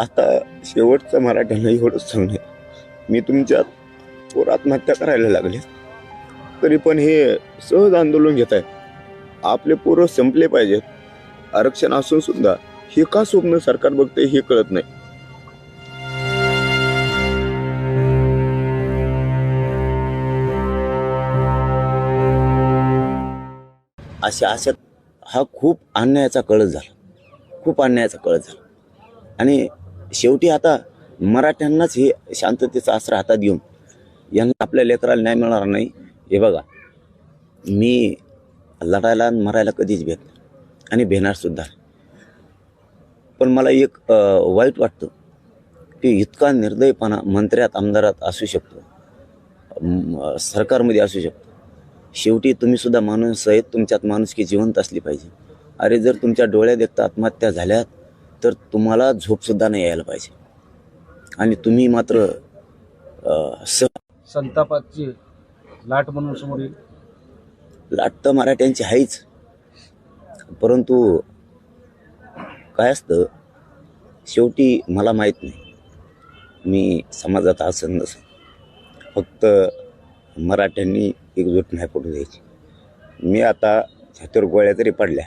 आता शेवटचं मराठ्यांना एवढंच सांगणे मी तुमच्या पोर आत्महत्या करायला लागले. तरी पण हे सहज आंदोलन घेत आहे आपले पोरं संपले पाहिजेत. आरक्षण असून सुद्धा हे का स्वप्न सरकार बघते हे कळत नाही. अशा अशा हा खूप अन्यायाचा कळस झाला. खूप अन्यायाचा कळस झाला. आणि शेवटी आता मराठ्यांनाच हे शांततेचा आसरा हातात घेऊन यांना आपल्या लेकराला न्याय मिळणार नाही. हे बघा मी लढायला आणि मरायला कधीच भेट आणि भेणारसुद्धा पण मला एक वाईट वाटतं की इतका निर्दयपणा मंत्र्यात आमदारात असू शकतो. सरकारमध्ये असू शकतो. शेवटी तुम्हीसुद्धा माणूस आहेत तुमच्यात माणुसकी जिवंत असली पाहिजे. अरे जर तुमच्या डोळ्यात देखता आत्महत्या झाल्यात तर तुम्हाला झोपसुद्धा नाही यायला पाहिजे. आणि तुम्ही मात्र स संतापाची लाट म्हणून समोर येईल. लाट तर मराठ्यांची आहेच परंतु काय असतं शेवटी मला माहीत नाही. मी समाजात असं नसेल फक्त मराठ्यांनी एकजूट नाही पडू द्यायची मी आता छातीवर गोळ्या जरी पडल्या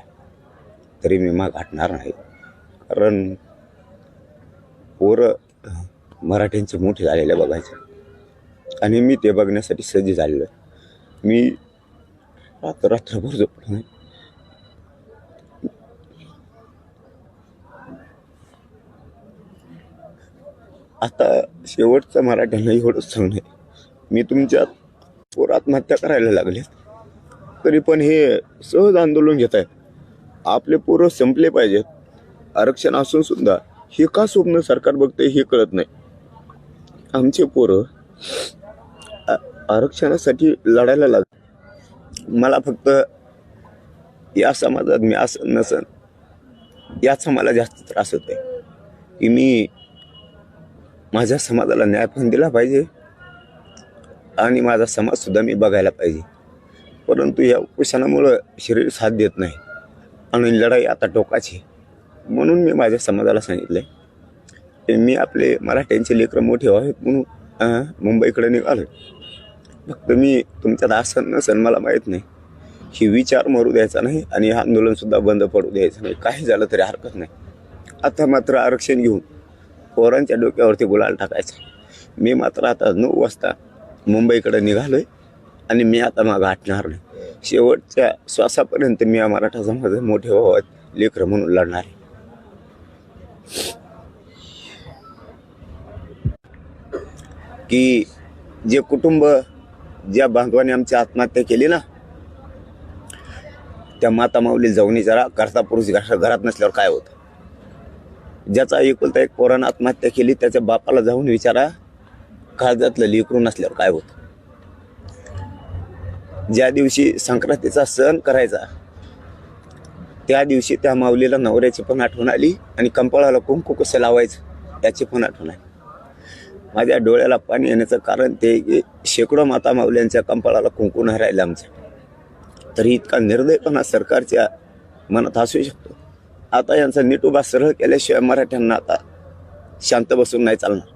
तरी मी माग हटणार नाही. कारण पोरं मराठ्यांचे मोठे झालेले बघायचे. आणि मी ते बघण्यासाठी सज्ज झालेलो आहे. मी रात्र रात्रभर झोपलो नाही. आता शेवटचं मराठ्यांना एवढंच सांगणे मी तुमच्या पोर आत्महत्या करायला लागले तरी पण हे सहज आंदोलन घेत आहेत आपले पोरं संपले पाहिजेत. आरक्षण असून सुद्धा हे का स्वप्न सरकार बघते हे कळत नाही. आमचे पोरं आरक्षणासाठी लढायला लाग मला फक्त या समाजात मी असं नसन याचा मला जास्त त्रास होतोय. की मी माझ्या समाजाला न्याय पण दिला पाहिजे आणि माझा समाजसुद्धा मी बघायला पाहिजे. परंतु या उपोषणामुळं शरीर साथ देत नाही आणि लढाई आता टोकाची आहे. म्हणून मी माझ्या समाजाला सांगितलं की मी आपले मराठ्यांचे लेकरं मोठे व्हावेत म्हणून मुंबईकडे निघालो फक्त मी तुमच्यात आसन नसन मला माहीत नाही. ही विचार मरू द्यायचा नाही आणि हे आंदोलनसुद्धा बंद पडू द्यायचं नाही. काही झालं तरी हरकत नाही. आता मात्र आरक्षण घेऊन पोरांच्या डोक्यावरती गुलाल टाकायचा. मी मात्र आता नऊ वाजता मुंबईकडे निघालो आहे आणि मी आता मागं हटणार नाही. शेवटच्या श्वासापर्यंत मी या मराठा समाजात मोठे व्हावत लेकरं म्हणून लढणार. आहे की जे कुटुंब ज्या बांधवाने आमची आत्महत्या केली ना त्या माता माऊली जाऊन जरा करता पुरुष घरा- घरात नसल्यावर काय होतं? ज्याचा एकुलता एक पोरानं आत्महत्या केली त्याच्या बापाला जाऊन विचारा काळजातलं लेकरू नसल्यावर काय होतं? ज्या दिवशी संक्रांतीचा सण करायचा त्या दिवशी त्या माऊलीला नवऱ्याची पण आठवण आली आणि कंपाळाला कुंकू कसं लावायचं याची पण आठवण आली. माझ्या डोळ्याला पाणी येण्याचं कारण ते की शेकडो माता माऊल्यांच्या कंपाळाला कुंकू नाही राहिलं आमच्या तरी इतका निर्दयपणा सरकारच्या मनात असू शकतो. आता यांचा नीट सरळ केल्याशिवाय मराठ्यांना आता शांत बसून नाही चालणार.